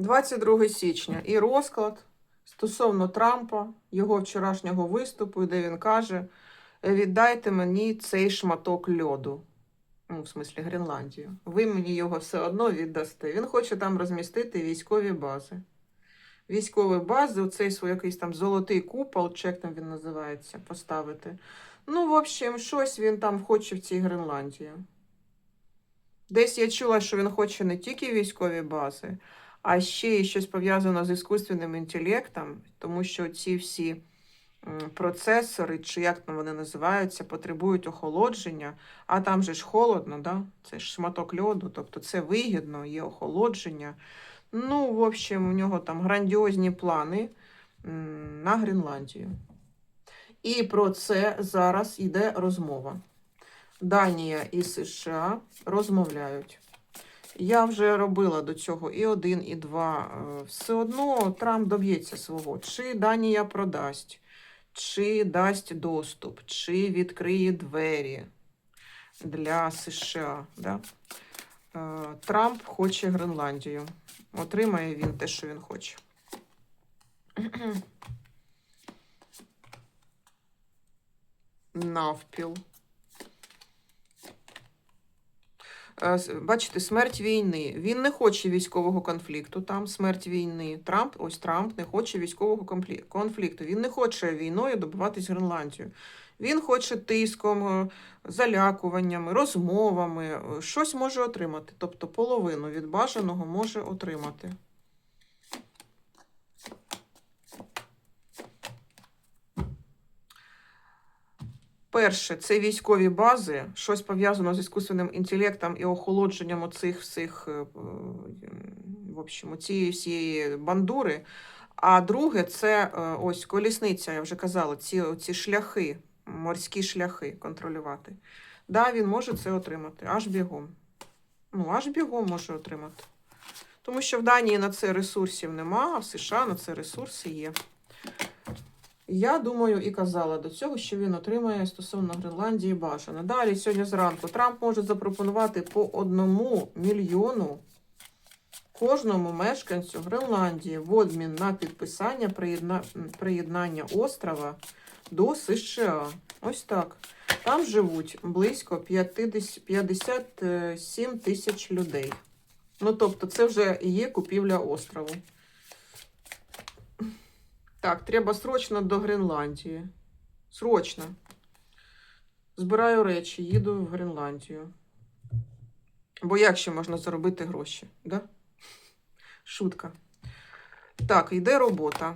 22 січня і розклад стосовно Трампа, його вчорашнього виступу, де він каже: віддайте мені цей шматок льоду. Ну, в смислі Гренландію. Ви мені його все одно віддасте. Він хоче там розмістити військові бази. Військові бази, оцей свій якийсь там золотий купол, чи як там він називається, поставити. Ну, в общем, щось він там хоче в цій Гренландії. Десь я чула, що він хоче не тільки військові бази, а ще щось пов'язане з іскусственним інтелектом, тому що ці всі процесори, чи як там вони називаються, потребують охолодження, а там же ж холодно, да? це ж шматок льоду, тобто це вигідно, є охолодження. Ну, в общем, у нього там грандіозні плани на Гренландію. І про це зараз йде розмова. Данія і США розмовляють. Я вже робила до цього і один, і два. Е, Все одно Трамп доб'ється свого. Чи Данія продасть, чи дасть доступ, чи відкриє двері для США. Да? Е, Трамп хоче Гренландію. Отримає він те, що він хоче. Навпіл. Бачите, смерть війни. Він не хоче військового конфлікту. Там смерть війни. Трамп, ось Трамп не хоче військового конфлікту. Він не хоче війною добиватись Гренландію. Він хоче тиском, е, залякуваннями, розмовами. е, Щось може отримати. Тобто половину від бажаного може отримати. Перше, це військові бази, щось пов'язано з іскусственним інтелектом і охолодженням оцих всіх, е, в общем, цієї всієї бандури. А друге, це е, ось колісниця, я вже казала, ці, ці шляхи, морські шляхи контролювати. Да, він може це отримати аж бігом. Ну, аж бігом може отримати. Тому що в Данії на це ресурсів нема, а в США на це ресурси є. Я думаю і казала до цього, що він отримає стосовно Гренландії бажане. Далі, сьогодні зранку, Трамп може запропонувати по одному мільйону кожному мешканцю Гренландії в обмін на підписання приєдна... приєднання острова до США. Ось так. Там живуть близько 50... 57 тисяч людей. Ну, тобто, це вже є купівля острову. Так, треба срочно до Гренландії. Срочно. Збираю речі, їду в Гренландію. Бо як ще можна заробити гроші? Да? Шутка. Так, йде робота.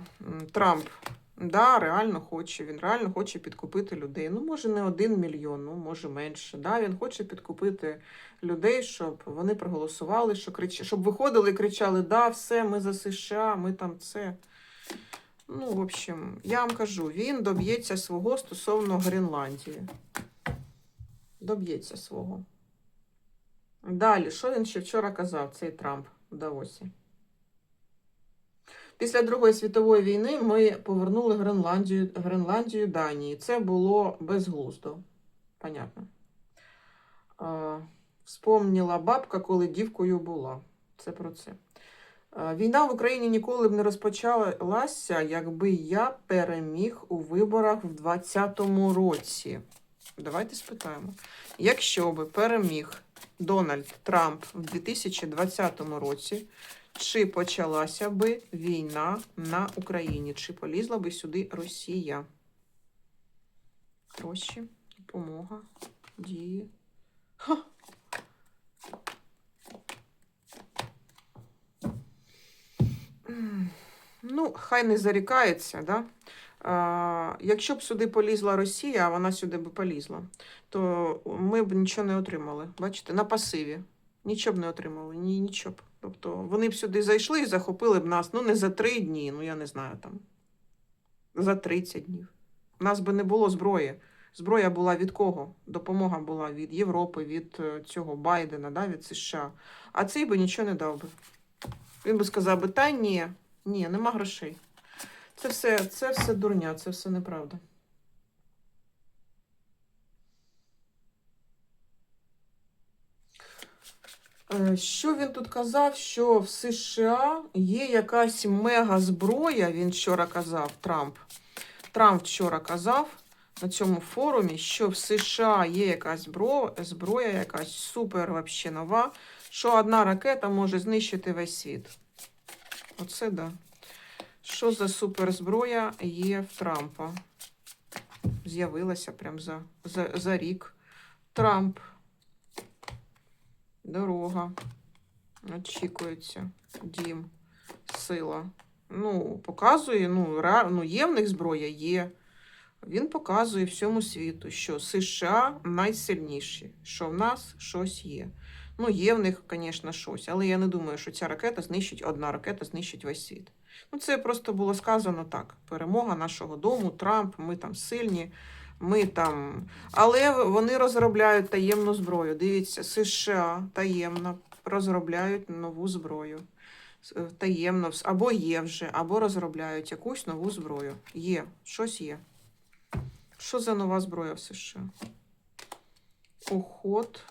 Трамп, да, реально хоче. Він реально хоче підкупити людей. Ну, може, не один мільйон, ну, може менше. Да? Він хоче підкупити людей, щоб вони проголосували, що крич... щоб виходили і кричали: Да, все, ми за США, ми там це. Ну, в общем, я вам кажу, він доб'ється свого стосовно Гренландії. Доб'ється свого. Далі, що він ще вчора казав, цей Трамп в Давосі? Після Другої світової війни ми повернули Гренландію, Гренландію Данії. Це було безглуздо. Понятно. А, вспомніла бабка, коли дівкою була. Це про це. Війна в Україні ніколи б не розпочалася, якби я переміг у виборах в 2020 році. Давайте спитаємо. Якщо би переміг Дональд Трамп в 2020 році, чи почалася би війна на Україні? Чи полізла би сюди Росія? Гроші, допомога, дії. Ха! Ну, хай не зарікається, да? А, якщо б сюди полізла Росія, а вона сюди б полізла, то ми б нічого не отримали. Бачите, на пасиві. Нічого б не отримали, ні, нічого б. Тобто вони б сюди зайшли і захопили б нас, ну не за три дні, ну я не знаю там. За 30 днів. У нас би не було зброї. Зброя була від кого? Допомога була від Європи, від е, цього Байдена, да, від США. А цей би нічого не дав би. Він би сказав би, та ні, ні, нема грошей. Це все, це все дурня, це все неправда. Е, Що він тут казав? Що в США є якась мега зброя, він вчора казав, Трамп. Трамп вчора казав на цьому форумі, що в США є якась збро- зброя, якась супер вообще нова, що одна ракета може знищити весь світ. Оце да. Що за суперзброя є в Трампа? З'явилася прям за, за, за рік. Трамп. Дорога. Очікується. Дім. Сила. Ну, показує, ну, ра, ну, є в них зброя, є. Він показує всьому світу, що США найсильніші, що в нас щось є. Ну, є в них, звісно, щось, але я не думаю, що ця ракета знищить, одна ракета знищить весь світ. Ну, це просто було сказано так: перемога нашого дому, Трамп, ми там сильні, ми там. Але вони розробляють таємну зброю. Дивіться, США таємно розробляють нову зброю. Е, Таємно, або є вже, або розробляють якусь нову зброю. Є, щось є. Що за нова зброя в США? Уход,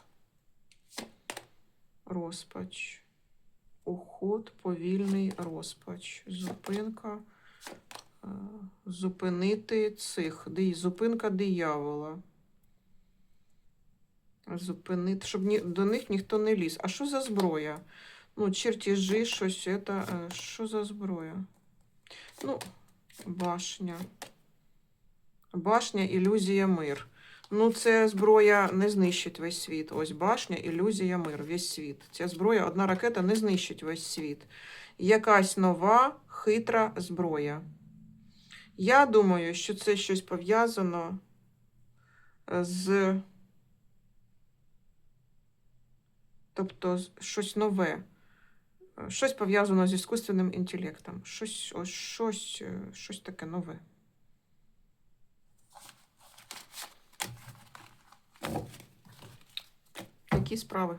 розпач. Уход, повільний розпач. Зупинка. е, Зупинити цих. Зупинка диявола. Зупинити, щоб ні, до них ніхто не ліз. А що за зброя? Ну, чертежі, щось це. е, Що за зброя? Ну, башня. Башня, ілюзія, мир. Ну, це зброя не знищить весь світ. Ось башня, ілюзія, мир, весь світ. Ця зброя, одна ракета не знищить весь світ. Якась нова хитра зброя. Я думаю, що це щось пов'язано е, з. Тобто щось нове. Е, Щось пов'язано з іскусственним інтелектом. Щось, ось, щось, е, щось таке нове. такі справи.